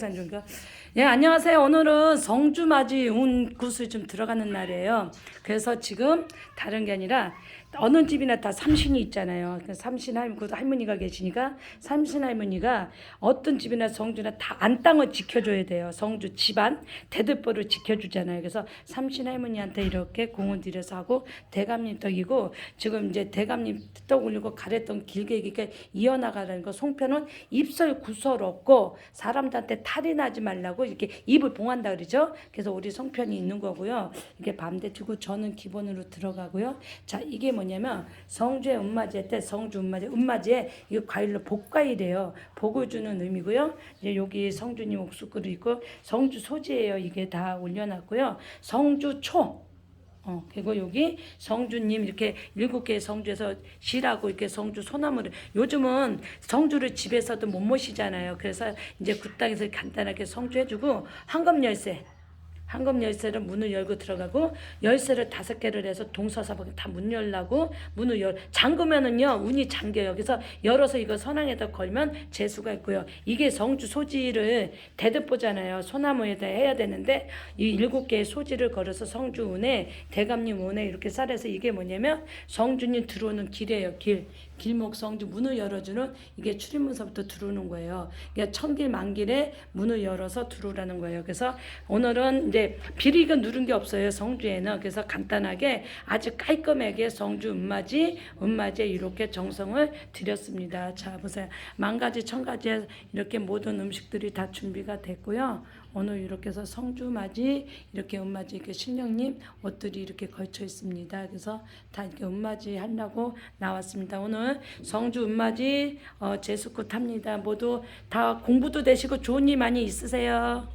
산중가. 예, 안녕하세요. 오늘은 성주맞이 운굿이 좀 들어가는 날이에요. 그래서 지금 다른 게 아니라 어느 집이나 다 삼신이 있잖아요. 그 삼신 할머니, 그 할머니가 계시니까 삼신 할머니가 어떤 집이나 성주나 다 안땅을 지켜줘야 돼요. 성주 집안 대들보를 지켜주잖아요. 그래서 삼신 할머니한테 이렇게 공을 들여서 하고 대감님 떡이고 지금 이제 대감님 떡 올리고 가래떡 길게 이렇게 이어나가라는 거 송편은 입술 구설 없고 사람들한테 탈이 나지 말라고 이렇게 입을 봉한다 그러죠. 그래서 우리 송편이 있는 거고요. 이게 밤대치고 저는 기본으로 들어가고요. 자 이게 뭐냐면 성주의 음맞이 때 성주 음맞이 음맞이에 이거 과일로 복과일이에요. 복을 주는 의미고요. 이제 여기 성주님 옥수그릇 있고 성주 소지예요. 이게 다 올려놨고요. 성주 초 어, 그리고 여기 성주님 이렇게 일곱 개의 성주에서 실하고 이렇게 성주 소나무를 요즘은 성주를 집에서도 못 모시잖아요. 그래서 이제 그 땅에서 간단하게 성주 해주고 황금 열쇠. 황금 열쇠를 문을 열고 들어가고 열쇠를 다섯 개를 해서 동서사방에 다문 열라고 문을 열 잠그면은요 운이 잠겨요. 그래서 열어서 이거 선왕에다 걸면 재수가 있고요. 이게 성주 소지를 대듭보잖아요. 소나무에다 해야 되는데 이 일곱 개의 소지를 걸어서 성주 운에 대감님 운에 이렇게 쌀해서 이게 뭐냐면 성주님 들어오는 길이에요. 길. 길목 성주 문을 열어주는 이게 출입문서부터 들어오는 거예요. 그러니까 천길 만길에 문을 열어서 들어오라는 거예요. 그래서 오늘은 이제 비리가 누른 게 없어요. 성주에는 그래서 간단하게 아주 깔끔하게 성주 음맞이 음맞이에 이렇게 정성을 드렸습니다. 자 보세요. 만 가지 천 가지 이렇게 모든 음식들이 다 준비가 됐고요. 오늘 이렇게 해서 성주맞이 이렇게 음맞이 이렇게 신령님 옷들이 이렇게 걸쳐 있습니다. 그래서 다 이렇게 음맞이 하려고 나왔습니다. 오늘 성주 음맞이 어, 제수꽃 합니다. 모두 다 공부도 되시고 좋은 일 많이 있으세요.